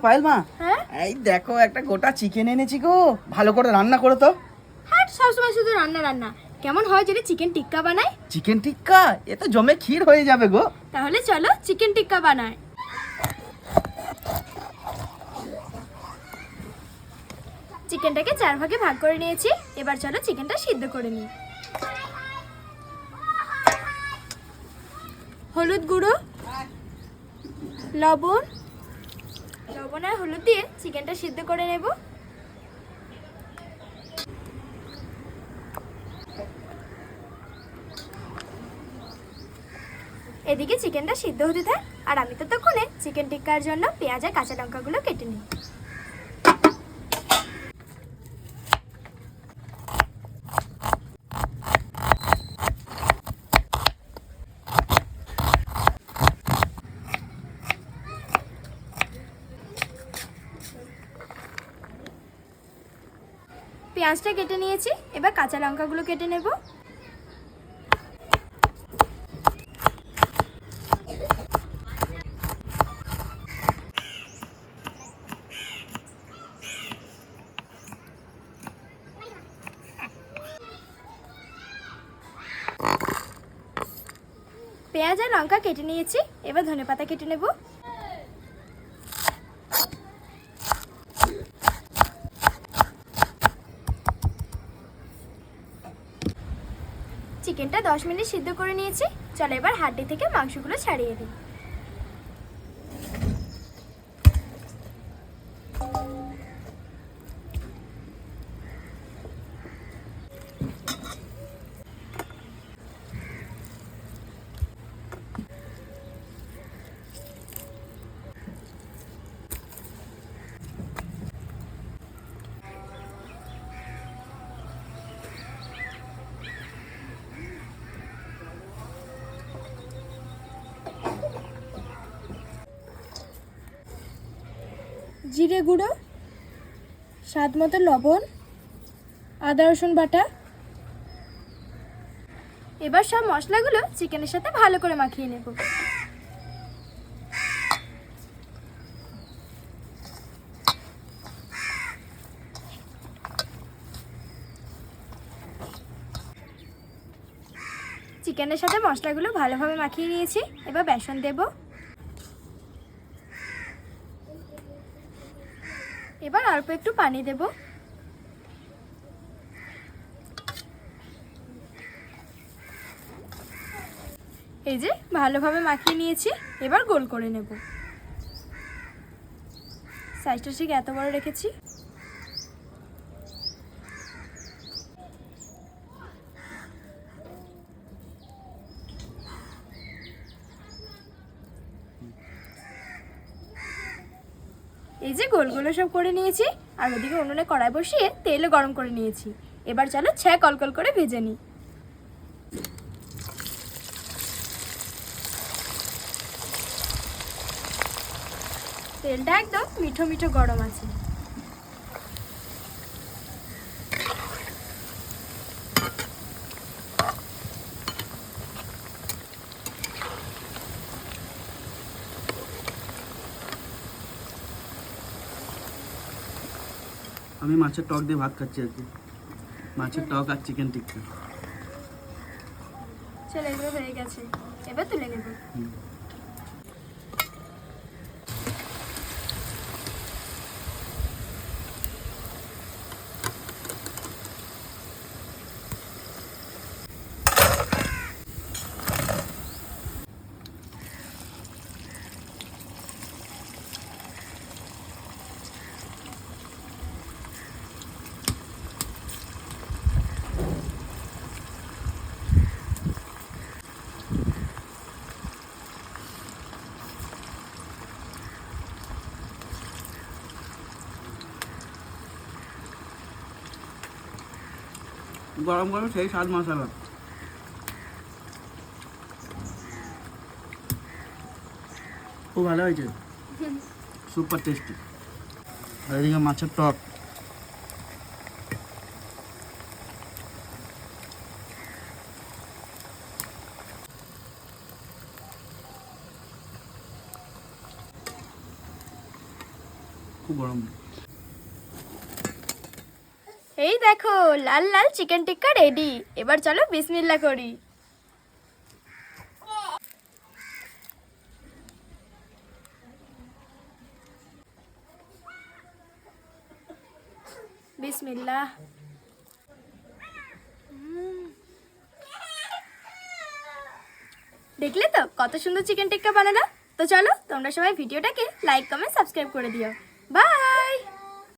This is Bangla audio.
পায়েল মা হ্যাঁ? এই দেখো একটা গোটা চিকেন এনেছি গো। ভালো করে রান্না করো তো। হ্যাঁ সবসময় শুধু রান্না রান্না। কেমন হয় যদি চিকেন টিক্কা বানাই? চিকেন টিক্কা? এ তো জমে ক্ষীর হয়ে যাবে গো। তাহলে চলো চিকেন টিক্কা বানাই। চিকেনটাকে চার ভাগে ভাগ করে নিয়েছি। এবার চলো চিকেনটা সিদ্ধ করে নিই। হলুদ গুঁড়ো লবণ লবণ আর হলুদ দিয়ে চিকেনটা সিদ্ধ করে নেব। এদিকে চিকেনটা সিদ্ধ হতে থাক, আর আমি তো ততক্ষণে চিকেন টিক্কার জন্য পেঁয়াজ আর কাঁচা লঙ্কাগুলো কেটে নিই। পেঁয়াজটা কেটে নিয়েছি, এবার কাঁচা লঙ্কাগুলো কেটে নেব। পেঁয়াজ আর লঙ্কা কেটে নিয়েছি, এবার ধনেপাতা কেটে নেব। চিকেনটা দশ মিনিট সিদ্ধ করে নিয়েছি। চলো এবার হাড্ডি থেকে মাংসগুলো ছাড়িয়ে দিই জিরে গুঁড়ো, স্বাদ মতো লবণ, আদা, রসুন বাটা। এবার সব মশলাগুলো চিকেনের সাথে ভালো করে মাখিয়ে নেব। চিকেনের সাথে মশলাগুলো ভালোভাবে মাখিয়ে নিয়েছি। এবার বেসন দেবো। এবার অল্প একটু পানি দেব। এই যে, ভালোভাবে মাখিয়ে নিয়েছি, এবার গোল করে নেব। সাইজটা ঠিক এত বড় রেখেছি। এই যে গোলগুলো সব করে নিয়েছি, আর ওদিকে উনুনে কড়াই বসিয়ে তেলও গরম করে নিয়েছি। এবার চলো ছ্যা কল করে ভেজে নিই। তেলটা একদম মিঠো মিঠো গরম আছে। আমি মাছের টক দিয়ে ভাত খাচ্ছি আর কি। মাছের টক আর চিকেন টিক্কা চলে এগুলো হয়ে গেছে। এবার তুলে নেব। গরম গরম সেই স্বাদ মশলা। খুব ভালো হয়েছে। সুপার টেস্টি এদিকে মাছের টক। খুব গরম। এই দেখো, লাল লাল চিকেন টিক্কা রেডি এবার চলো বিসমিল্লা করি। বিসমিল্লা দেখলে তো, কত সুন্দর চিকেন টিক্কা বানালাম তো চলো, তোমরা সবাই ভিডিওটাকে লাইক কমেন্ট সাবস্ক্রাইব করে দিও। বাই